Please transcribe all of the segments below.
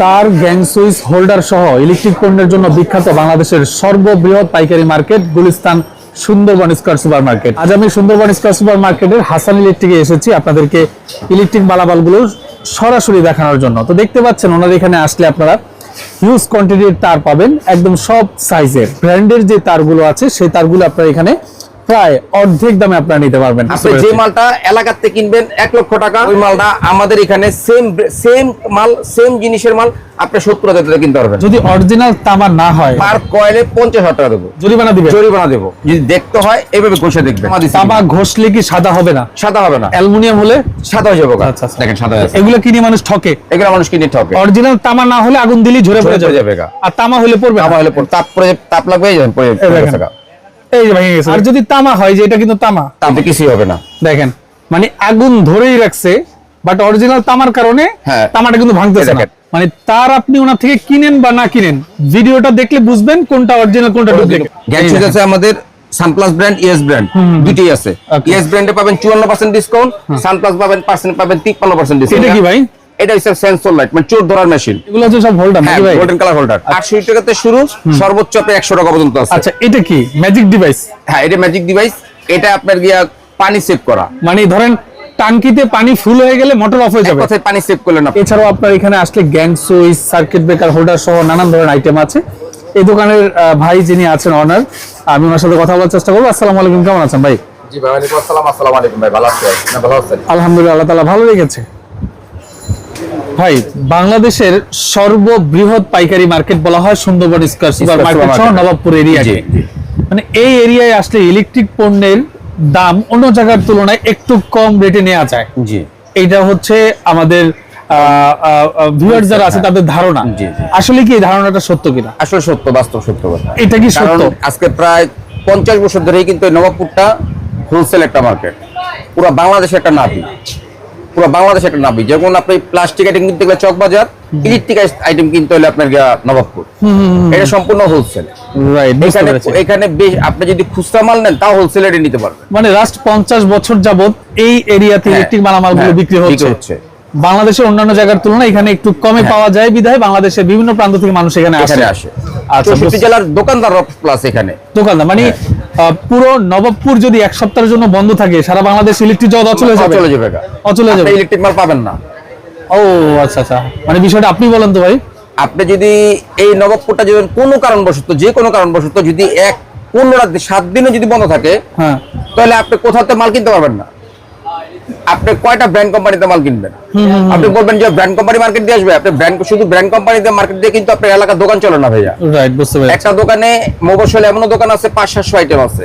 তার gang switch holder সহ electric পণ্যের জন্য বিখ্যাত বাংলাদেশের সর্ববৃহৎ পাইকারি market Gulistan Sundarban square super market আজ আমি সুন্দরবন স্কয়ার সুপার মার্কেটের হাসান ইলেকট্রিকে এসেছি আপনাদেরকে ইলেকট্রিক মালামালগুলো সরাসরি দেখানোর জন্য। তো দেখতে পাচ্ছেন, ওনার এখানে আসলে আপনারা হিউজ কোয়ান্টিটির তার পাবেন, একদম সব সাইজের ব্র্যান্ডের যে তারগুলো আছে, সেই তারগুলো আপনারা এখানে প্রায় অর্ধেক দামে আপনারা নিতে পারবেন। আপনি যে মালটা এলাকাতে কিনবেন এক লক্ষ টাকা ওই মালটা আমাদের এখানে সেম সেম মাল সেম জিনিসের মাল আপনি সত্তর হাজার টাকা কিনতে পারবেন। যদি অরিজিনাল তামা না হয় পার কয়েলে পঞ্চাশ হাজার টাকা দেবো। জরিমানা দিবে জরিমানা দেবো। যদি দেখতে হয় এভাবে ঘষে দেখবেন। তামা ঘষলে কি সাদা হবে না? সাদা হবে না। অ্যালুমিনিয়াম হলে? সাদা হয়ে যাব আচ্ছা, আচ্ছা। দেখেন সাদা এগুলো কিনে মানুষ ঠকে। এগুলো মানুষ কিনে ঠকে। অরিজিনাল তামা না হলে আগুন দিলেই ঝরে পড়ে যাবে। যাবে আর তামা হলে পড়বে। তাপ হলে তাপ তাপ লাগবে পরে এই। যে ভেঙে গেছে। আর যদি তামা হয় যে এটা কিন্তু তামা। কিছুই হবে না। দেখেন মানে আগুন ধরেই রাখছে বাট অরিজিনাল তামার কারণে হ্যাঁ। তামাটা কিন্তু ভাঙতেছে না। মানে তার আপনি ওনার থেকে কিনেন বা না কিনেন ভিডিওটা দেখলে বুঝবেন কোনটা অরিজিনাল কোনটা ডুপ্লিকেট গ্যাস সুইচ আছে আমাদের সানপ্লাস ব্র্যান্ড ইএস ব্র্যান্ড দুটি আছে. ইএস ব্র্যান্ডে পাবেন চুয়ান্ন পার্সেন্ট ডিসকাউন্ট সানপ্লাস পাবেন পার্সেন্ট পাবেন তিপ্পান্ন পার্সেন্ট ডিসকাউন্ট এটা কি ভাই? এটা হচ্ছে সেন্সর লাইট মানে চোর ধরার মেশিন এগুলো হচ্ছে সব হোল্ডার হ্যাঁ নাকি ভাই গোল্ডেন কালার হোল্ডার আটশো টাকাতে শুরু সর্বোচ্চ আপনি একশো টাকা পর্যন্ত আছে। আচ্ছা এটা কি? ম্যাজিক ডিভাইস হ্যাঁ এটা ম্যাজিক ডিভাইস এটা আপনার গিয়া পানি সেভ করা। মানে ধরেন টাঙ্কিতে পানি ফুল হয়ে গেলে মোটর অফ হয়ে যাবে। কথায় পানি সেভ করলেন আপনি। এছাড়াও আপনার এখানে আসলে gang switch circuit breaker holder সহ নানান ধরনের আইটেম আছে। এই দোকানের ভাই যিনি আছেন অনার আমি ওনার সাথে কথা বলার চেষ্টা করব। আসসালামু আলাইকুম কেমন আছেন ভাই? জি ভাই ওয়ালাইকুম আসসালাম। আসসালামু আলাইকুম ভাই ভালো আছেন না ভালো আছেন? আলহামদুলিল্লাহ আল্লাহ তালা ভালো লেগেছে ভাই বাংলাদেশের সর্ববৃহৎ পাইকারি মার্কেট বলা হয় সুন্দরবন স্কয়ার সুপার মার্কেট সহ নবাবপুর এরিয়াকে। মানে এই এরিয়ায় আসলে ইলেকট্রিক পণ্যের দাম অন্য জায়গার তুলনায় একটু কম রেটে নেওয়া যায়। জি। এইটা হচ্ছে আমাদের ভিউয়ার যারা আছে তাদের ধারণা। জি, জি। আসলে কি এই ধারণাটা সত্য কিনা? আসলে সত্য বাস্তব সত্য কথা। এটা কি সত্য? আজকে প্রায় পঞ্চাশ বছর ধরেই কিন্তু নবাবপুরটা হোলসেল একটা মার্কেট পুরো বাংলাদেশে একটা নাবি পুরো বাংলাদেশে একটা নাবি যেমন আপনি প্লাস্টিক আইটেম কিনতে গেলে চকবাজার ইলেকট্রিক আইটেম কিনতে হলে আপনার নবাবপুর। এটা সম্পূর্ণ হোলসেল এখানে বেশ আপনি যদি খুচরা মাল নেন তাও হোলসেল রেটে নিতে পারবেন। মানে লাস্ট পঞ্চাশ বছর যাবত এই এরিয়াতে ইলেকট্রিক মালামালগুলো হ্যাঁ, বিক্রি হচ্ছে। বাংলাদেশের অন্যান্য জায়গার তুলনায় এখানে একটু কমে পাওয়া যায় বিধায় বাংলাদেশের বিভিন্ন প্রান্ত থেকে মানুষ এখানে আসে। আচ্ছা জেলার দোকানদার প্লাস এখানে। দোকানদার মানে পুরো নবাবপুর যদি এক সপ্তাহের জন্য বন্ধ থাকে সারা বাংলাদেশ ইলেকট্রিক জগৎ অচলে যাবে। চলে যাবে গা। অচলে যাবে আপনি ইলেকট্রিক মাল পাবেন না। ও আচ্ছা আচ্ছা। মানে বিষয়টা আপনি বলেন তো ভাই। আপনি যদি এই নবাবপুরটা যদি কোনো কারণবশত যে কোনো কারণবশত যদি এক পনেরো রাত সাত দিনে যদি বন্ধ থাকে হ্যাঁ। তাহলে আপনি কোথাতে মাল কিনতে পারবেন না। আপনি কয়টা ব্র্যান্ড কোম্পানিতে মাল কিনবেন? আপনি বলবেন যে ব্র্যান্ড কোম্পানি মার্কেট দিয়ে আসবে আপনি ব্র্যান্ড শুধু ব্র্যান্ড কোম্পানিতে মার্কেট দিয়ে কিন্তু আপনার এলাকার দোকান চলে না ভাইয়া। রাইট বুঝতে পেরেছি। একটা দোকানে মোবাইল এমনও দোকান আছে পাঁচ সাতশো আইটেম আছে।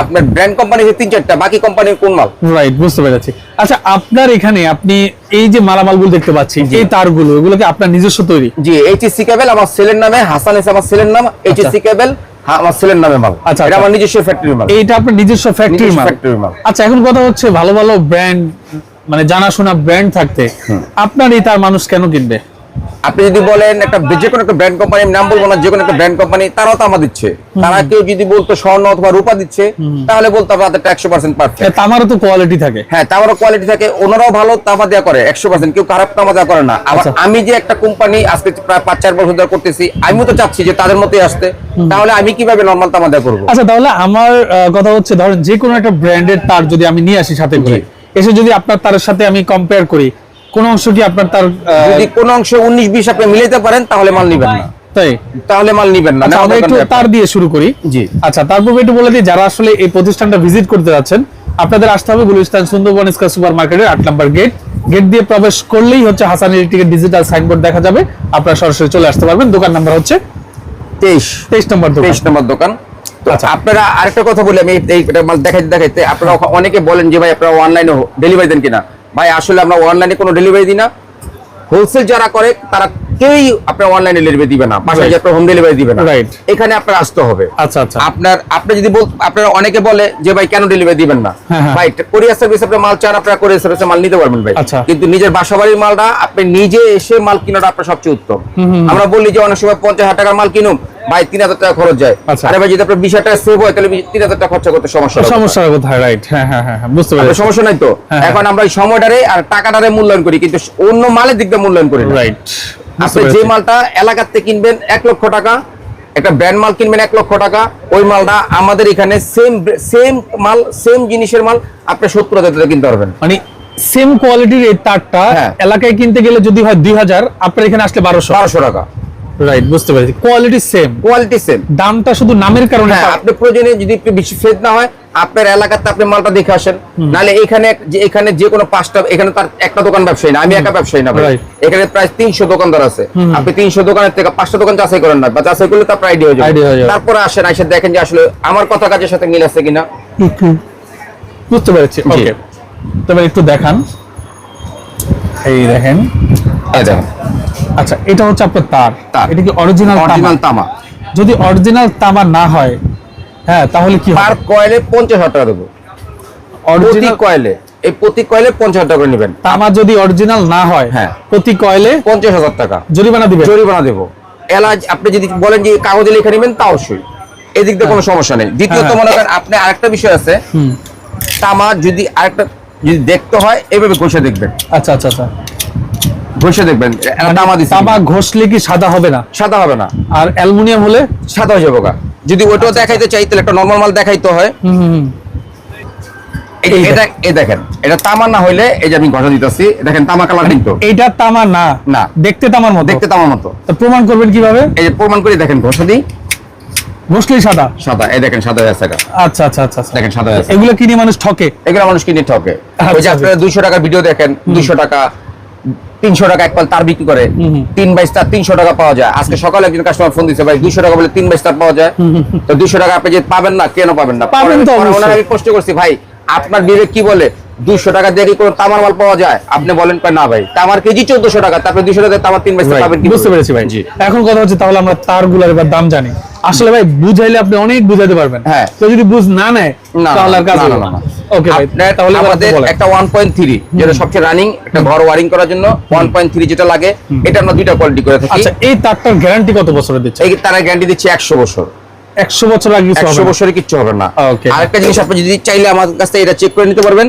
আপনার ব্র্যান্ড কোম্পানি যে তিন চারটা বাকি কোম্পানির কোন মাল? রাইট বুঝতে পেরেছি। আচ্ছা আপনার এখানে আপনি এই যে মালামালগুলো দেখতে পাচ্ছি এই তারগুলো এগুলো কি আপনার নিজস্ব তৈরি? জি এইচএসসি কেবল আমার সেলের নামে হাসান এস আমার সেলের নাম এইচএসসি কেবল আমার সেলের নামে মাল। আচ্ছা, এটা আচ্ছা। আমার নিজস্ব ফ্যাক্টরি মাল। এইটা আপনার নিজস্ব মাল? মাল। আচ্ছা এখন কথা হচ্ছে ভালো ভালো ব্র্যান্ড মানে জানাশোনা ব্র্যান্ড থাকতে। আপনার এই তার মানুষ কেন কিনবে? আপনি যদি বলেন একটা যে কোনো একটা ব্র্যান্ড কোম্পানি নাম বলব না যে কোনো একটা ব্র্যান্ড কোম্পানি তারাও তো আমার দিচ্ছে। তারা কেউ যদি বলতো স্বর্ণ অথবা রূপা দিচ্ছে তাহলে বলতো তাদেরটা একশো পার্সেন্ট পারফেক্ট তামারও তো কোয়ালিটি থাকে। হ্যাঁ তারও কোয়ালিটি থাকে ওনারাও ভালো তামা দেওয়া করে একশো পার্সেন্ট কেউ খারাপ তামা দেওয়া করে না। আবার আচ্ছা। আমি যে একটা কোম্পানি আজকে প্রায় পাঁচ চার বছর ধরে করতেছি আমিও তো চাচ্ছি যে তাদের মতোই আসতে। তাহলে আমি কীভাবে নর্মাল তামা দেওয়া করব? আচ্ছা তাহলে আমার কথা হচ্ছে ধরেন যে কোনো একটা ব্র্যান্ডের তার যদি আমি নিয়ে আসি সাথে করে এসে যদি আপনার তারের সাথে আমি কম্পেয়ার করি কোন অংশ কি আপনার তার যদি কোনো অংশ উনিশ বিশ আপনি মিলাইতে পারেন তাহলে মাল নিবেন না। তাই? তাহলে মাল নিবেন না আচ্ছা আমরা একটু তার দিয়ে শুরু করি। জি। আচ্ছা তারপর একটু বলে দিই যারা আসলে এই প্রতিষ্ঠানটা ভিজিট করতে যাচ্ছেন আপনাদের আসতে হবে গুলিস্তান সুন্দরবন স্কয়ার সুপার মার্কেটের আট নম্বর গেট গেট দিয়ে প্রবেশ করলেই হচ্ছে হাসান ইলেকট্রিকের ডিজিটাল সাইনবোর্ড দেখা যাবে। আপনারা সরাসরি চলে আসতে পারবেন। দোকান নাম্বার হচ্ছে তেইশ। তেইশ নম্বর তেইশ নম্বর দোকান। আচ্ছা। আপনারা আরেকটা কথা বলি আমি এই মাল দেখাইতে দেখাইতে আপনারা অনেকে বলেন যে ভাই আপনারা অনলাইনে ডেলিভারি দেন কিনা। ভাই আসলে আমরা অনলাইনে কোনো ডেলিভারি দিই না। হোলসেল যারা করে তারা কেউই আপনার অনলাইনে ডেলিভারি দিবে না বাসায়. যে আপনার হোম ডেলিভারি দিবে না। Right. এখানে আপনার আসতে হবে। আচ্ছা আচ্ছা। আপনার আপনি যদি আপনারা অনেকে বলে যে ভাই কেন ডেলিভারি দিবেন না? হ্যাঁ, হ্যাঁ। ভাই কোরিয়ার সার্ভিস আপনি মাল চান আপনারা কোরিয়ার সার্ভিসে মাল নিতে পারবেন ভাই। আচ্ছা। কিন্তু নিজের বাসা বাড়ির মালটা আপনি নিজে এসে মাল কিনাটা আপনার সবচেয়ে উত্তম। আমরা বলি যে অনেক সময় পঞ্চাশ হাজার টাকার মাল কিনুম ভাই তিন হাজার টাকা খরচ যায়। আচ্ছা। আরে ভাই যদি আপনার বিশ হাজার টাকা সেভ হয় তাহলে তিন হাজার টাকা খরচা করতে সমস্যা। সমস্যা কোথায়? রাইট হ্যাঁ হ্যাঁ হ্যাঁ বুঝতে আপনার সমস্যা নাই তো? এখন আমরা এই সময়টারে আর টাকাটারে মূল্যায়ন করি কিন্তু অন্য মালের দিকটা মূল্যায়ন করি রাইট আপনি যে মালটা মালটা এলাকাতে কিনবেন এক লক্ষ টাকা একটা ব্র্যান্ড মাল কিনবেন এক লক্ষ টাকা ওই মালটা আমাদের এখানে সেম সেম মাল সেম জিনিসের মাল আপনি সত্তর হাজার টাকা কিনতে পারবেন। মানে সেম কোয়ালিটির এই তারটা হ্যাঁ। এলাকায় কিনতে গেলে যদি হয় দুই হাজার আপনার এখানে আসলে বারোশো। বারোশো টাকা। রাইট বুঝতে পেরেছি। কোয়ালিটি সেম কোয়ালিটি সেম দামটা শুধু নামের কারণে হ্যাঁ আপনি প্রয়োজনে যদি একটু বেশি ফেদ না হয় আপনার এলাকাতে আপনি মালটা দেখে আসেন। নাহলে এখানে যে এখানে যে কোনো পাঁচটা এখানে তার একটা দোকান ব্যবসায়ী না। আমি একা ব্যবসায়ী না এখানে প্রায় তিনশো দোকানদার আছে। আপনি তিনশো দোকানের থেকে পাঁচটা দোকান যাচাই করেন না। বা যাচাই করলে তো আপনার আইডিয়া হয়ে যাবে। তারপরে আসেন এসে দেখেন যে আসলে আমার কথা কাজের সাথে মিল আছে কিনা। বুঝতে পেরেছি। ওকে তবে একটু দেখান। এই দেখেন। আচ্ছা এটা হচ্ছে আপনার তার। এটা কি অরিজিনাল অরিজিনাল তামা। যদি অরিজিনাল তামা না হয় হ্যাঁ তাহলে কি পার কয়েলে পঞ্চাশ হাজার টাকা দেবো। অরিজিনাল কয়েলে এই প্রতি কয়েলে পঞ্চাশ হাজার টাকা নেবেন। তামা যদি অরিজিনাল না হয় হ্যাঁ। প্রতি কয়েলে পঞ্চাশ হাজার টাকা। জরিমানা দিবে জরিমানা দেবো। এলাচ আপনি যদি বলেন যে কাগজে লিখে নেবেন তা অবশ্যই এদিক দিয়ে কোনো সমস্যা নেই। দ্বিতীয়ত হ্যাঁ। মনে করেন আপনি আরেকটা বিষয় আছে। তামা যদি আরেকটা যদি দেখতে হয় এভাবে ঘষে দেখবেন। আচ্ছা আচ্ছা আচ্ছা। ঘষে দেখবেন তামা দিচ্ছে তামা কিনা। ঘষলে কি সাদা হবে না? সাদা হবে না। আর অ্যালুমিনিয়াম হলে? সাদা হয়ে যাব যদি ওইটাও দেখাইতে চাই তাহলে একটা নর্মাল মাল দেখাইতে হয়। হুম হুম, হুম। এই- এই এটা এই দেখেন এটা তামা না হইলে এই যে আমি ঘষা দিতেছি দেখেন তামা কালার কিন্তু। এইটা তামা না না। দেখতে তামার মতো। দেখতে তামার মতো। তো প্রমাণ করবেন কীভাবে? এই যে প্রমাণ করে দেখেন ঘষা দিই। ঘষলেই সাদা? সাদা এই দেখেন সাদা আছে এটা। আচ্ছা আচ্ছা আচ্ছা আচ্ছা। দেখেন সাদা আছে। এগুলো কিনে মানুষ ঠকে? এগুলো মানুষ কিনে ঠকে? ওই যে আচ্ছা, আপনারা দুইশো টাকার ভিডিও দেখেন দুইশো টাকা তিনশো টাকা এক পাল তার বিক্রি করে। তিন বাইশ তার তিনশো টাকা পাওয়া যায়। আজকে সকালে একজন কাস্টমার ফোন দিচ্ছে ভাই দুশো টাকা বলে তিন বাইশ তার পাওয়া যায়। তো দুশো টাকা আপনি যে পাবেন না কেন পাবেন না? পাবেন তো আমি প্রশ্ন করছি ভাই আপনার বিবেক কি বলে? দুইশো টাকা দিয়ে কি কোনো তামার মাল পাওয়া যায়? আপনি বলেন না ভাই। তামার কেজি চোদ্দশো টাকা তারপরে দুইশো টাকা তামার তিন বাইশ পাবেন বুঝতে পেরেছি ভাই জি। এখন কথা হচ্ছে তাহলে আমরা তারগুলোর এবার দাম জানি। আসলে ভাই বুঝাইলে আপনি অনেক বুঝাতে পারবেন। হ্যাঁ। কেউ যদি বুঝ না নেয় না তাহলে আর কাজ না, না। ওকে ভাই তাহলে এবার আমাদের একটা ওয়ান পয়েন্ট থ্রি যেটা সবচেয়ে রানিং একটা ঘর ওয়ারিং করার জন্য ওয়ান পয়েন্ট থ্রি যেটা লাগে এটা আমরা দুইটা কোয়ালিটি করে থাকি। আচ্ছা এই তারটার গ্যারান্টি কত বছরের দিচ্ছে? এই তারা গ্যারান্টি দিচ্ছে একশো বছর। একশো বছর আগে একশো। বছরে কিচ্ছু হবে না। আরেকটা জিনিস আপনি যদি চাইলে আমার কাছ থেকে এটা চেক করে নিতে পারবেন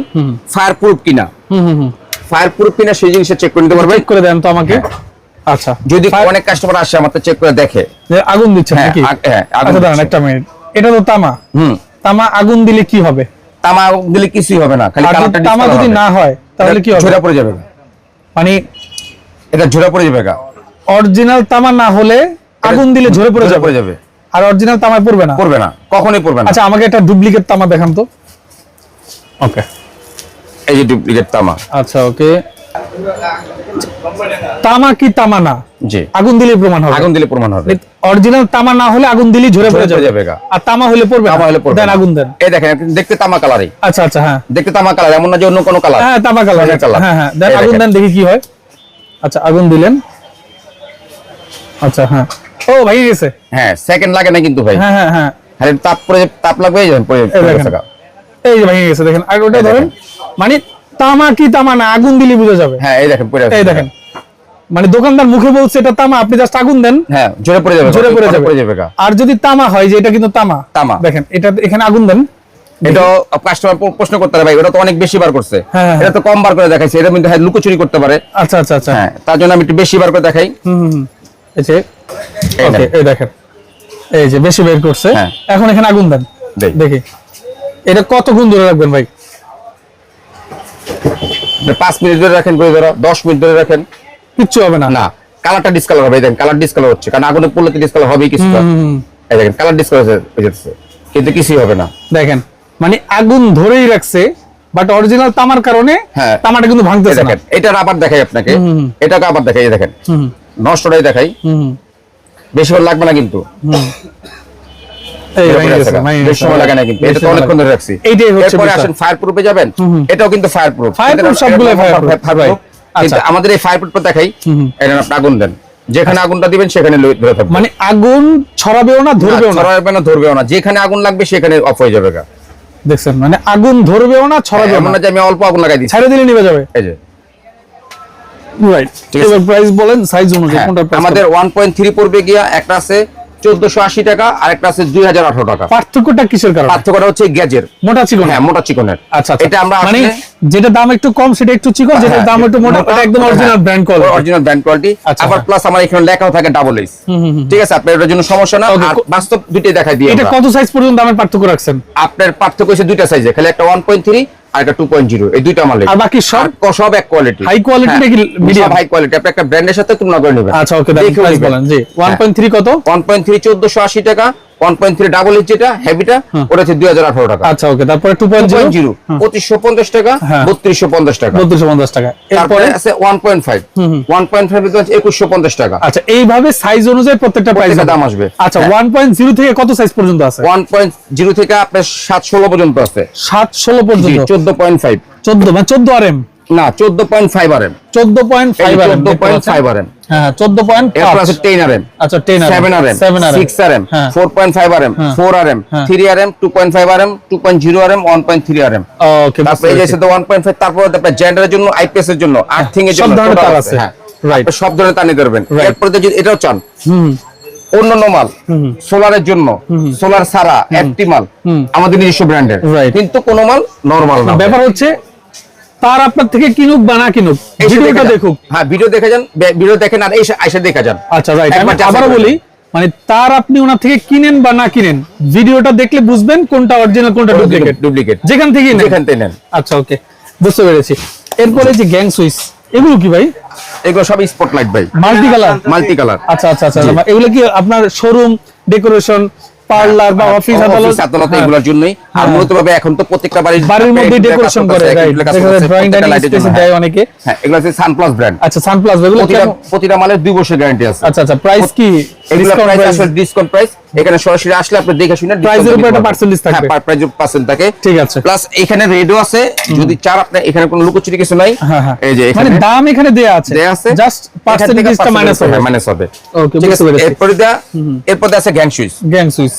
ফায়ার প্রুফ কিনা। ফায়ার প্রুফ কিনা সেই জিনিসটা চেক করে নিতে পারবেন। করে দেন তো আমাকে। আচ্ছা। যদি অনেক কাস্টমার আসে আমার চেক করে দেখে। আগুন দিচ্ছে হ্যাঁ, নাকি? হ্যাঁ, আচ্ছা দাঁড়ান একটা মিনিট এটা তো তামা। হুম। তামা আগুন দিলে কি হবে? তামা দিলে কিছুই হবে না খালি কালারটা তামা যদি না হয় তাহলে কি হবে? ঝরে পড়ে যাবে। মানে এটা ঝরে পড়ে যাবে গা। অরিজিনাল তামা না হলে আগুন দিলে ঝরে পড়ে যাবে। আর অরিজিনাল তামা পড়বে না? পড়বে না কখনোই পড়বে না। আচ্ছা আমাকে একটা ডুপ্লিকেট তামা দেখান তো। ওকে। এই যে ডুপ্লিকেট তামা। আচ্ছা ওকে। তামা কি তামা না? জি। আগুন দিলে প্রমাণ হবে। আগুন দিলে প্রমাণ হবে। অরিজিনাল তামা না হলে আগুন দিলে ঝরে পড়ে যাবে। আর তামা হলে পড়বে তামা হলে পড়বে দেন আগুন দেন। এই দেখেন দেখতে তামা কালারই আচ্ছা আচ্ছা হ্যাঁ। দেখতে তামা কালার এমন না যে অন্য কোনো কালার হ্যাঁ তামা কালার। হ্যাঁ হ্যাঁ দেন আগুন দেন দেখি কি হয়। আচ্ছা আগুন দিলেন। আচ্ছা হ্যাঁ। ও ভাই গেছে? হ্যাঁ সেকেন্ড লাগে না কিন্তু ভাই। হ্যাঁ হ্যাঁ হ্যাঁ। খালি তাপ পরে তাপ লাগবে এই পরে এই যে ভেঙে গেছে দেখেন। আর ওটা ধরেন মানে তামা কি তামা না আগুন দিলে বোঝা যাবে। হ্যাঁ এই দেখেন পরে এই দেখেন। মানে দোকানদার মুখে বলছে এটা তামা আপনি জাস্ট আগুন দেন। হ্যাঁ জোরে পড়ে যাবে জোরে পড়ে যাবে। আর যদি তামা হয় যে এটা কিন্তু তামা। তামা। দেখেন এটা এখানে আগুন দেন। এটা কাস্টমার প্রশ্ন করতে পারে ভাই ওটা তো অনেক বেশি বার করছে। হ্যাঁ, হ্যাঁ। এটা তো কম বার করে দেখাইছে এটা কিন্তু হ্যাঁ লুকোচুরি করতে পারে। আচ্ছা আচ্ছা আচ্ছা। হ্যাঁ তার জন্য আমি একটু বেশি বার করে দেখাই। হুম, হুম। এই যে ওকে এই দেখেন। এই যে বেশি বের করছে। হ্যাঁ। এখন এখানে আগুন দেন। দেখি। এটা কতক্ষণ ধরে রাখবেন ভাই? পাঁচ মিনিট ধরে রাখেন করে ধরো দশ মিনিট ধরে রাখেন। কিচ্ছু হবে না। না কালারটা ডিসকালার হবে দেখেন কালার ডিসকালার হচ্ছে কারণ আগুনে পড়লে তো ডিসকালার হবেই কিছু। এই দেখেন কালার ডিসকালার হয়ে যাচ্ছে কিন্তু কিছুই হবে না। দেখেন মানে আগুন ধরেই রাখছে বাট অরিজিনাল তামার কারণে হ্যাঁ। তামাটা কিন্তু এই ভাঙতেছে দেখেন এটার আবার দেখাই আপনাকে। এটাকে আবার দেখাই দেখেন। নষ্টটাই দেখাই। হুম। হুম, বেশি করে লাগবে না। কিন্তু। এটাও ফায়ার প্রুফ আচ্ছা। আমাদের এই ফায়ার প্রুফটা দেখাই। এটা আগুন দেন। যেখানে আগুনটা দিবেন সেখানে ধরে থাকবে। মানে আগুন ছড়াবেও না ধরবেও না? ছড়াবে না ধরবেও না। যেখানে আগুন লাগবে সেখানে অফ হয়ে যাবে দেখছেন মানে আগুন ধরবেও না ছড়াবেও এমন না? যে আমি অল্প আগুন লাগাই দিচ্ছি। ছেড়ে দিলে নিভে যাবে। এই যে। রাইট। এবার প্রাইস বলেন সাইজ অনুযায়ী হ্যাঁ, কোনটা আমাদের ওয়ান পয়েন্ট থ্রি পড়বে গিয়া একটা আছে চোদ্দশো আশি টাকা আর একটা আছে দুই হাজার আঠারো টাকা। পার্থক্যটা কিসের কারণে? পার্থক্যটা হচ্ছে গ্যাজের মোটা চিকন হ্যাঁ মোটা চিকনের। আচ্ছা আচ্ছা। এটা আমরা মানে যেটা দাম একটু কম সেটা একটু চিকন যেটা হ্যাঁ, দাম একটু মোটা ওটা একদম original brand quality original brand quality আবার হ্যাঁ। প্লাস আমার এখানে লেখাও থাকে ডাবল এইচ ঠিক আছে আপনার এটার জন্য সমস্যা না। আর বাস্তব দুইটাই দেখাই দিই এটা কত সাইজ পর্যন্ত দামের পার্থক্য রাখছেন? আপনার পার্থক্য হচ্ছে দুইটা সাইজে খালি একটা ওয়ান পয়েন্ট থ্রি আর একটা টু পয়েন্ট জিরো এই দুইটা মালিক আর বাকি সব? সব এক কোয়ালিটি High quality নাকি medium? হাই কোয়ালিটি আপনি একটা ব্র্যান্ডের সাথে তুলনা করে নেবেন। আচ্ছা ওকে প্রাইস বলেন জি। 1.3 কত? ওয়ান পয়েন্ট থ্রি চোদ্দশো আশি টাকা। ওয়ান পয়েন্ট ডাবল হেভিটা ওটা হচ্ছে টাকা। আচ্ছা ওকে তারপরে পয়েন্ট 2.0 জিরো পঁচিশশো পঞ্চাশ টাকা হ্যাঁ। বত্রিশশো পঞ্চাশ টাকা। 3250 টাকা। তারপরে আছে ওয়ান পয়েন্ট ফাইভ ফাইভ টাকা। আচ্ছা এইভাবে সাইজ অনুযায়ী প্রত্যেকটা প্রাইস দাম আসবে। আচ্ছা হ্যাঁ। 1.0 থেকে কত সাইজ পর্যন্ত আছে? ওয়ান পয়েন্ট জিরো থেকে আপনার পর্যন্ত আছে। 7 16 পর্যন্ত? চোদ্দ পয়েন্ট ফাইভ 14 মানে 14 আরএম? না চোদ্দ point five R M 14.5 RM 14.5 RM হ্যাঁ 14. এরপর আছে টেন আর আচ্ছা 10 RM seven R M 7 RM six R M হ্যাঁ ফোর পয়েন্ট হ্যাঁ। হ্যাঁ। ওকে তারপরে এই যে ওয়ান পয়েন্ট ফাইভ তারপর আপনার জেন্ডারের জন্য আইপিএস এর জন্য আর্থিং এর সব ধরনের তার আছে। হ্যাঁ. আপনি সব ধরনের তার নিতে পারবেন Right. যদি এটাও চান হুম অন্যান্য মাল সোলারের জন্য সোলার সারা একটি মাল আমাদের নিজস্ব ব্র্যান্ডের. কিন্তু কোনো মাল নরমাল না ব্যাপার হচ্ছে তার আপনার থেকে কিনুক বা না কিনুক ভিডিওটা দেখুক। হ্যাঁ ভিডিও দেখে যান ভিডিও দেখেন আর এসে দেখে যান। আচ্ছা রাইট আবারও বলি মানে তার আপনি ওনার থেকে কিনেন বা না কিনেন ভিডিওটা দেখলে বুঝবেন কোনটা অরিজিনাল কোনটা ডুপ্লিকেট ডুপ্লিকেট যেখান থেকে নেন। যেখান থেকে নেন। আচ্ছা ওকে বুঝতে পেরেছি। এরপরে যে গ্যাং সুইচ এগুলো কি ভাই? এগুলো সব স্পটলাইট ভাই। মাল্টি কালার মাল্টি কালার আচ্ছা আচ্ছা আচ্ছা। এগুলো কি আপনার শোরুম ডেকোরেশন পার্লার বা অফিস আদালত? আদালত হ্যাঁ। এগুলোর জন্যই। আর হ্যাঁ। মূলত ভাবে এখন তো প্রত্যেকটা বাড়ির বাড়ির মধ্যে ডেকোরেশন করে করতেছে, রাইট এগুলো কাজ দেখা যায় করতেছে, ড্রয়িং ডাইনিং স্পেস দেয় হ্যাঁ। অনেকে। হ্যাঁ এগুলো আছে সানপ্লাস ব্র্যান্ড আচ্ছা সানপ্লাস এগুলো প্রতিটা মালের দুই বছর গ্যারান্টি আছে। আচ্ছা আচ্ছা প্রাইস কি? এগুলো প্রাইস আসলে ডিসকাউন্ট প্রাইস এখানে সরাসরি আসলে আপনি দেখে শুনে Price উপর একটা পাবেন। থাকবে। হ্যাঁ প্রাইস পার্সেন্ট থাকে। ঠিক আছে। প্লাস এখানে রেডও আছে। যদি চার আপনি এখানে কোনো লুকোচুরি কিছু নাই। হ্যাঁ এই যে মানে এখানে দাম এখানে দেয়া আছে। দেয়া আছে। জাস্ট পার্সেন্টেজটা মাইনাস হবে। মাইনাস হবে। Okay, ঠিক আছে। এরপরে এরপরে আছে gang switch gang switch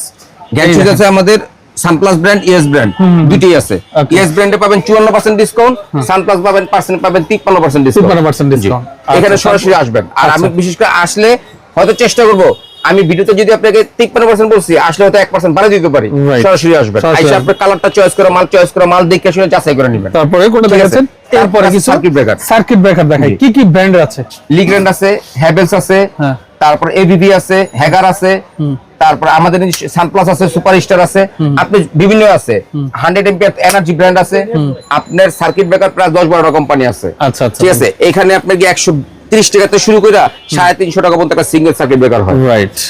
gang switch আছে আমাদের সানপ্লাস ব্র্যান্ড ইএস ব্র্যান্ড দুটোই আছে. ইএস ব্র্যান্ডে পাবেন চুয়ান্ন পার্সেন্ট ডিসকাউন্ট সানপ্লাস পাবেন পার্সেন্ট পাবেন তিপ্পান্ন পার্সেন্ট ডিসকাউন্ট 53% discount। এখানে আচ্ছা, সরাসরি আসবেন। আর আমি আচ্ছা। বিশেষ করে আসলে হয়তো চেষ্টা করব আমি ভিডিওতে যদি আপনাকে তিপ্পান্ন পার্সেন্ট বলছি আসলে হয়তো এক পার্সেন্ট বাড়িয়ে দিতে পারি। সরাসরি আসবেন। আইসা। আপনার কালারটা চয়েস করে মাল চয়েস করে মাল দেখে শুনে যাচাই করে নেবেন। তারপরে কোনটা। দেখাচ্ছেন? তারপর কিছু circuit breaker। সার্কিট ব্রেকার দেখাই। কি কি ব্র্যান্ড আছে? লিগ্রেন্ড আছে হ্যাভেলস আছে হ্যাঁ। তারপর এবিবি আছে হ্যাগার আছে তারপর আমাদের সানপ্লাস আছে সুপার স্টার আছে আপনি বিভিন্ন আছে। হান্ড্রেড এমপিআর এনার্জি ব্র্যান্ড আছে আপনার সার্কিট ব্রেকার প্রায় দশ বারোটা কোম্পানি আছে। আচ্ছা আচ্ছা। ঠিক আছে? এখানে আপনার কি একশো ত্রিশ শুরু করে সাড়ে তিনশো টাকা পর্যন্ত একটা সিঙ্গেল সার্কিট ব্রেকার হয়।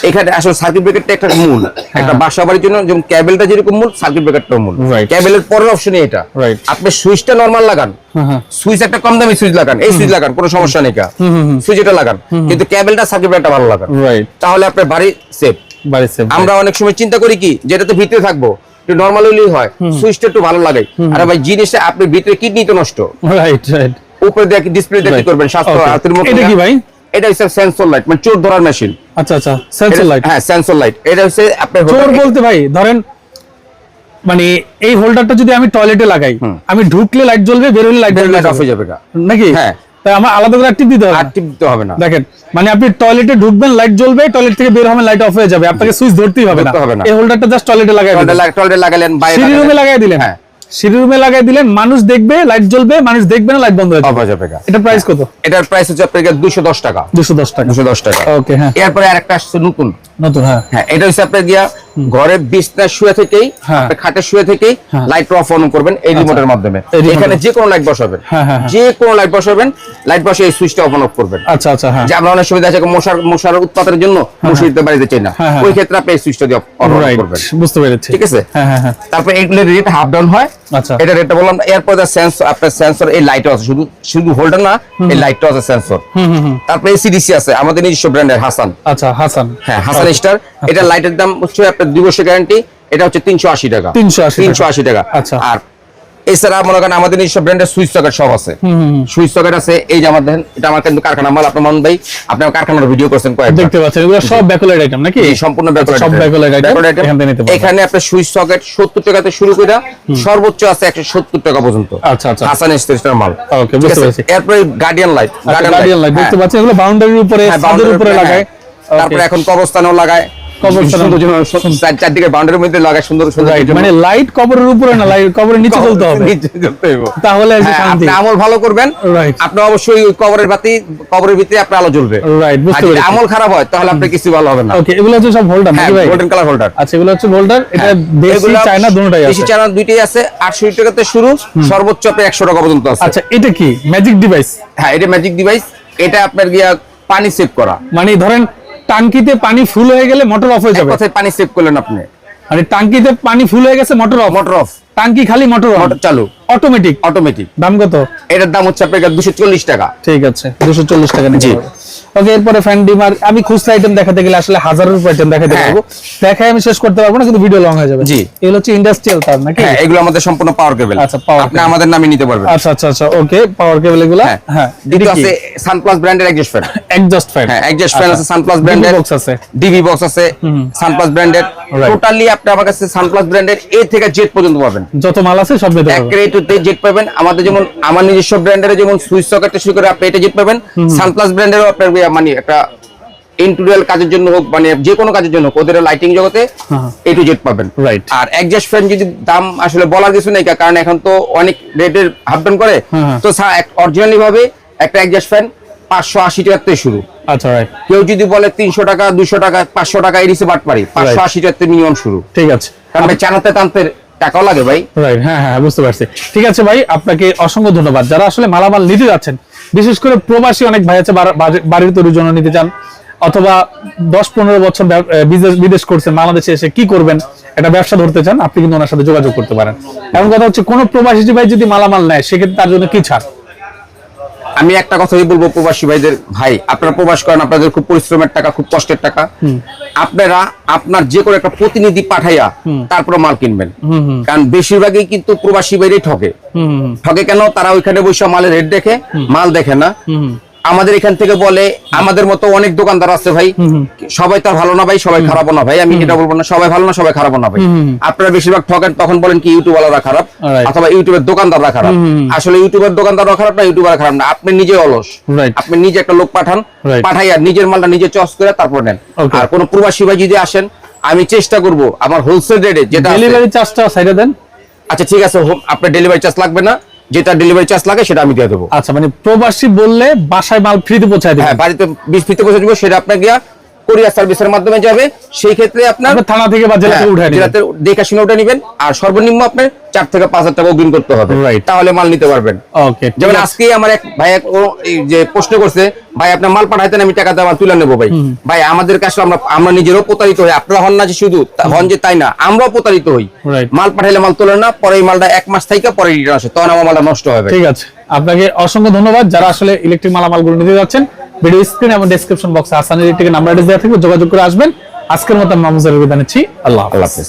এখানে আসলে সার্কিট ব্রেকারটা একটা মূল। একটা বাসা বাড়ির জন্য যেমন ক্যাবেলটা যেরকম মূল সার্কিট ব্রেকারটাও মূল. ক্যাবেলের পরের অপশনই এটা. আপনি সুইচটা নরমাল লাগান। হ্যাঁ হ্যাঁ। সুইচ একটা কম দামি সুইচ লাগান। এই সুইচ লাগান কোনো সমস্যা নেই সুইচ এটা লাগান। কিন্তু ক্যাবেলটা সার্কিট ব্রেকারটা ভালো লাগান। রাইট তাহলে আপনার বাড়ি সেফ আমরা অনেক সময় চিন্তা করি কি যেটা তো ভিতরে থাকব নর্মাল হলেই হয় সুইচটা একটু ভালো লাগে। আরে ভাই জিনিসটা আপনি ভিতরে কিডনি তো নষ্ট। রাইট রাইট উপরে দেখে ডিসপ্লে করবেন? স্বাস্থ্য. হাতের মতো এটা কি ভাই? এটা হচ্ছে সেন্সর লাইট মানে চোর ধরার মেশিন আচ্ছা আচ্ছা সেন্সর লাইট হ্যাঁ সেন্সর লাইট এটা হচ্ছে আপনার চোর বলতে ভাই ধরেন মানে এই হোল্ডারটা যদি আমি টয়লেটে লাগাই আমি ঢুকলে লাইট জ্বলবে বের হলে লাইট অফ হয়ে যাবে নাকি? হ্যাঁ। তাই আমার আলাদা করে টিপ দিতে হবে টিপ দিতে হবে না। দেখেন মানে আপনি টয়লেটে ঢুকবেন লাইট জ্বলবে টয়লেট থেকে বের হবেন লাইট অফ হয়ে যাবে। আপনাকে সুইচ ধরতেই হবে না। এই হোল্ডারটা জাস্ট টয়লেটে লাগাই টয়লেটে দিলেন। লাগালেন বাইরে সিঁড়ি রুমে লাগালেন। লাগাই দিলেন। হ্যাঁ। সিঁড়ি রুমে লাগাই দিলেন মানুষ দেখবে লাইট জ্বলবে মানুষ দেখবে না লাইট বন্ধ হয়ে যাবে। এটা প্রাইস কত? এটার প্রাইস হচ্ছে আপনার দুশো দশ টাকা। দুশো দশ টাকা। দুশো দশ টাকা। ওকে হ্যাঁ। এরপরে আরেকটা আসছে নতুন। নতুন হ্যাঁ। হ্যাঁ এটা হচ্ছে আপনার গিয়া ঘরে বিছনা শুয়ে থেকেই হ্যাঁ। খাটে শুয়ে থেকেই হ্যাঁ। লাইট অফ অন করবেন এই রিমোটের মাধ্যমে। এখানে এ। যে কোনো লাইট বসাবেন। হ্যাঁ, হ্যাঁ, হ্যাঁ। যে কোনো লাইট বসাবেন লাইট বসে এই সুইচটা অন অফ করবেন। আচ্ছা আচ্ছা হ্যাঁ। যে আমরা অনেক সময় দেখা মশার মশার উৎপাতের জন্য মশারিতে বাড়িতে চাই না। হ্যাঁ, হ্যাঁ। ওই ক্ষেত্রে আপনি এই সুইচটা দিয়ে অফ করবেন। বুঝতে পেরেছি। ঠিক আছে? হ্যাঁ হ্যাঁ হ্যাঁ। তারপর এগুলোর রেট হাফ ডাউন হয় আচ্ছা। এটা রেটটা বললাম এরপর সেন্সর আপনার সেন্সর এই লাইটও আছে। শুধু শুধু হোল্ডার না এই লাইটটাও আছে সেন্সর তারপরে এসিডিসি আছে আমাদের নিজস্ব ব্র্যান্ডের হাসান আচ্ছা হাসান হ্যাঁ হাসান স্টার এটা লাইটের দাম হচ্ছে আপনার দুই বছর গ্যারান্টি এটা হচ্ছে তিনশো আশি টাকা। 380 তিনশো আশি টাকা। আচ্ছা। আর এছাড়া মনে করেন আমাদের নিজস্ব ব্র্যান্ডের সুইচ সকেট সব আছে। সুইচ সকেট আছে এই যে আমার দেখেন এটা আমার কিন্তু কারখানা মাল। আপনার মন ভাই আপনার কারখানার ভিডিও করছেন কয়েকবার। দেখতে পাচ্ছেন এগুলো সব ব্যাকলাইট আইটেম নাকি? এই সম্পূর্ণ ব্যাকলাইট সব Backlight item। এখান থেকে নিতে পারবেন। এখানে আপনার সুইচ সকেট সত্তর টাকাতে শুরু করে সর্বোচ্চ আছে একশো সত্তর টাকা পর্যন্ত। আচ্ছা, আচ্ছা। হাসান স্টেশনের মাল। ওকে বুঝতে পারছি। এরপরে গার্ডিয়ান লাইট গার্ডিয়ান লাইট দেখতে পাচ্ছেন এগুলো বাউন্ডারির উপরে হ্যাঁ, ছাদের উপরে লাগায়। লাগায়। তারপরে এখন কবরস্থানেও লাগায়। কবর ছাড়া- সুন্দর জন্য চার- চারদিকে বাউন্ডারির মধ্যে লাগা সুন্দর সুন্দর মানে লাইট কবরের উপরে না লাইট কবরের নিচে চলতে হবে। নিচে চলতে হবে। তাহলে আর কি হ্যাঁ, শান্তি। আপনি আমল ভালো করবেন। আপনি অবশ্যই কবরের বাতি কবরের ভিতরে আপনার আলো জ্বলবে। রাইট বুঝতে পেরেছি। আমল খারাপ হয় তাহলে আপনার কিছু ভালো হবে না। ওকে এগুলো হচ্ছে সব হোল্ডার হ্যাঁ নাকি ভাই? গোল্ডেন কালার হোল্ডার আচ্ছা এগুলো হচ্ছে হোল্ডার এটা দেশি চায়না দুটোটাই দেশি চায়না দুইটাই আছে। শুরু সর্বোচ্চ আপনি একশো টাকা পর্যন্ত আছে। আচ্ছা এটা কি? ম্যাজিক ডিভাইস হ্যাঁ এটা ম্যাজিক ডিভাইস এটা আপনার গিয়া পানি সেভ করা। মানে ধরেন টাঙ্কিতে পানি ফুল হয়ে গেলে মোটর অফ হয়ে যাবে। কোথায় পানি সেভ করলেন আপনি। মানে টাঙ্কিতে পানি ফুল হয়ে গেছে মোটর অফ মোটর অফ টাঙ্কি খালি মোটর অফ মোটর চালু। অটোমেটিক অটোমেটিক দাম কত? এটার দাম হচ্ছে আপনার দুশো চল্লিশ টাকা। ঠিক আছে দুশো চল্লিশ টাকা নিচে জি। ওকে এরপরে ফ্যান ডিমার আমি খুচরা আইটেম দেখাতে গেলে আসলে হাজারের উপর আইটেম দেখাতে হ্যাঁ। পারব। দেখাই আমি শেষ করতে পারব না কিন্তু ভিডিও লং হয়ে যাবে। জি। এগুলো হচ্ছে ইন্ডাস্ট্রিয়াল তার নাকি? হ্যাঁ এগুলো আমাদের সম্পূর্ণ পাওয়ার কেবল আচ্ছা, power আপনি আমাদের নামে নিতে পারবেন। আচ্ছা আচ্ছা আচ্ছা ওকে পাওয়ার কেবল এগুলো? হ্যাঁ। হ্যাঁ আছে সানপ্লাস ব্র্যান্ডের এক্সজস্ট ফ্যান এক্সজস্ট ফ্যান হ্যাঁ এক্সজস্ট ফ্যান আছে সানপ্লাস ব্র্যান্ডের বক্স আছে। ডিভি বক্স আছে সানপ্লাস ব্র্যান্ডের টোটালি আপনি আমার কাছে সানপ্লাস ব্র্যান্ডের এ থেকে জেড পর্যন্ত পাবেন। যত মাল আছে সব নিতে এক পারব রেটে জেট পাবেন। আমাদের যেমন আমার নিজস্ব ব্র্যান্ডের যেমন সুইচ সকেট শুরু করে আপনি এটা জেট পাবেন। সানপ্লাস ব্র্যান্ডেরও আপনার মানে একটা ইন্টুরিয়াল কাজের জন্য হোক মানে যে কোনো কাজের জন্য ওদের লাইটিং জগতে হ্যাঁ। এ টু জেড পাবেন। Right. আর একজাস্ট ফ্যান যদি দাম আসলে বলার কিছু নেই কারণ এখন তো অনেক রেটের হাফ ডাউন করে। হ্যাঁ। তো অরিজিনালি ভাবে একটা একজাস্ট ফ্যান পাঁচশো আশি টাকার থেকে শুরু। আচ্ছা রাইট কেউ যদি বলে তিনশো টাকা দুশো টাকা পাঁচশো টাকা এরিসে বাট পারি পাঁচশো আশি টাকার মিনিমাম শুরু। ঠিক আছে। কারণ চানাতে টানতে টাকাও লাগে ভাই। রাইট হ্যাঁ হ্যাঁ বুঝতে পারছি। ঠিক আছে ভাই, আপনাকে অসংখ্য ধন্যবাদ। যারা আসলে মালামাল নিতে যাচ্ছেন, বিশেষ করে প্রবাসী অনেক ভাই আছে, বাড়ি- বাড়ি- বাড়ির তৈরির জন্য নিতে চান, অথবা দশ পনেরো বছর বিদেশ করছেন, বাংলাদেশে এসে কি করবেন, একটা ব্যবসা ধরতে চান, আপনি কিন্তু ওনার সাথে যোগাযোগ করতে পারেন। এমন কথা হচ্ছে, কোনো প্রবাসী ভাই যদি মালামাল নেয়, সেক্ষেত্রে তার জন্য কি ছাড়? আমি একটা কথাই বলব প্রবাসী ভাইদের ভাই আপনারা প্রবাস করেন আপনাদের খুব পরিশ্রমের টাকা খুব কষ্টের টাকা। আপনারা আপনার যে কোনো একটা প্রতিনিধি পাঠাইয়া তারপর মাল কিনবেন। কারণ বেশিরভাগই কিন্তু প্রবাসী বাইরে ঠকে ঠকে কেন? তারা ওইখানে বসে মালের রেট দেখে মাল দেখে না। আমাদের এখান থেকে বলে আমাদের মতো অনেক দোকানদার আছে ভাই। সবাই তার ভালো না ভাই সবাই খারাপও না ভাই। আমি এটা বলব না সবাই ভালো না সবাই খারাপও না ভাই। আপনারা বেশিরভাগ ঠকেন তখন বলেন কি ইউটিউবাররা খারাপ অথবা ইউটিউবের দোকানদাররা খারাপ। আসলে ইউটিউবের দোকানদাররা খারাপ না ইউটিউবার খারাপ না। আপনি নিজে অলস। আপনি নিজে একটা লোক পাঠান Right. পাঠাইয়া নিজের মালটা নিজে চস করে তারপর নেন. আর কোন প্রবাসী ভাই যদি আসেন আমি চেষ্টা করব আমার হোলসেল রেটে যেটা ডেলিভারি চার্জটা সাইডে দেন। আচ্ছা ঠিক আছে আপনার ডেলিভারি চার্জ লাগবে না। যেটা ডেলিভারি চার্জ লাগে সেটা আমি দিয়ে দেবো। আচ্ছা মানে প্রবাসী বললে বাসায় মাল ফ্রিতে পৌঁছায় দেবো হ্যাঁ বাড়িতে ফ্রিতে পৌঁছে দেবো সেটা আপনাকে কোরিয়ার সার্ভিসের মাধ্যমে যাবে। সেই ক্ষেত্রে আপনার থানা থেকে বা জেলা থেকে উঠে জেলাতে দেখে শুনে উঠে নেবেন। আর সর্বনিম্ন আপনার চার থেকে পাঁচ হাজার টাকা অগ্রিম করতে হবে. তাহলে মাল নিতে পারবেন। ওকে যেমন আজকে আমার এক ভাই যে প্রশ্ন করছে ভাই আপনার মাল পাঠাইতেন আমি টাকা দেওয়া তুলে নেব ভাই। ভাই আমাদের কাছে আমরা আমরা নিজেরও প্রতারিত হই। আপনারা হন না যে শুধু হন যে তাই না আমরাও প্রতারিত হই। মাল পাঠাইলে মাল তোলে না পরে মালটা এক মাস থেকে পরে রিটার্ন আসে তখন আমার মালটা নষ্ট হবে ঠিক আছে। আপনাকে অসংখ্য ধন্যবাদ। যারা আসলে ইলেকট্রিক মালামালগুলো নিতে যাচ্ছেন ভিডিও স্ক্রিন এবং ডেসক্রিপশন বক্সে আসান ইলেকট্রিকের নাম্বার দেওয়া থাকবে যোগাযোগ করে আসবেন। আজকের মতো মামুজার বিদায় নিচ্ছি। আল্লাহ হাফেজ।